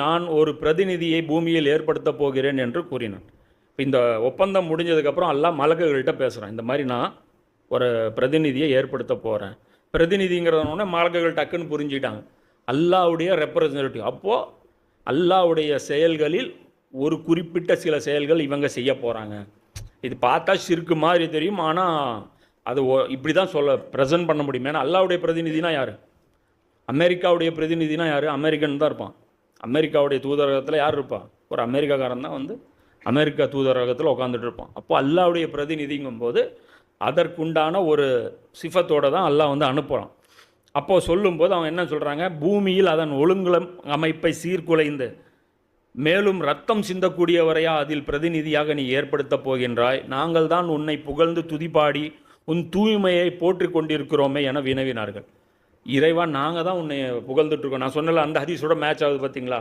நான் ஒரு பிரதிநிதியை பூமியில் ஏற்படுத்த போகிறேன் என்று கூறினான். இந்த ஒப்பந்தம் முடிஞ்சதுக்கப்புறம் எல்லாம் மலக்குகள்கிட்ட பேசுகிறேன் இந்த மாதிரி நான் ஒரு பிரதிநிதியை ஏற்படுத்த போகிறேன் பிரதிநிதிங்கிறதுனோடனே மலக்குகள் டக்குன்னு புரிஞ்சுக்கிட்டாங்க அல்லாவுடைய ரெப்ரசன்டேட்டிவ் அப்போது அல்லாவுடைய செயல்களில் ஒரு குறிப்பிட்ட சில செயல்கள் இவங்க செய்ய போகிறாங்க இது பார்த்தா சிறுக்கு மாதிரி தெரியும். ஆனால் அது இப்படி தான் சொல்ல ப்ரெசென்ட் பண்ண முடியும். ஏன்னா அல்லாவுடைய பிரதிநிதினா யார்? அமெரிக்காவுடைய பிரதிநிதினா யார்? அமெரிக்கன் தான் இருப்பான். அமெரிக்காவுடைய தூதரகத்தில் யார் இருப்பான் ஒரு அமெரிக்காக்காரன் தான் வந்து அமெரிக்கா தூதரகத்தில் உட்காந்துட்டு இருப்பான். அப்போ அல்லாவுடைய பிரதிநிதிங்கும் போது அதற்குண்டான ஒரு சிஃபத்தோடு தான் அல்லாஹ் வந்து அனுப்புகிறான் அப்போது சொல்லும்போது அவன் என்ன சொல்கிறாங்க பூமியில் அதன் ஒழுங்குலம் அமைப்பை சீர்குலைந்து மேலும் ரத்தம் சிந்தக்கூடியவரையா அதில் பிரதிநிதியாக நீ ஏற்படுத்தப் போகின்றாய். நாங்கள் தான் உன்னை புகழ்ந்து துதிப்பாடி உன் தூய்மையை போற்றிக் கொண்டிருக்கிறோமே என வினவினார்கள். இறைவா நாங்கள் தான் உன்னை புகழ்ந்துட்டு இருக்கோம். நான் சொன்னல அந்த ஹதீஸோட மேட்ச் ஆகுது பார்த்தீங்களா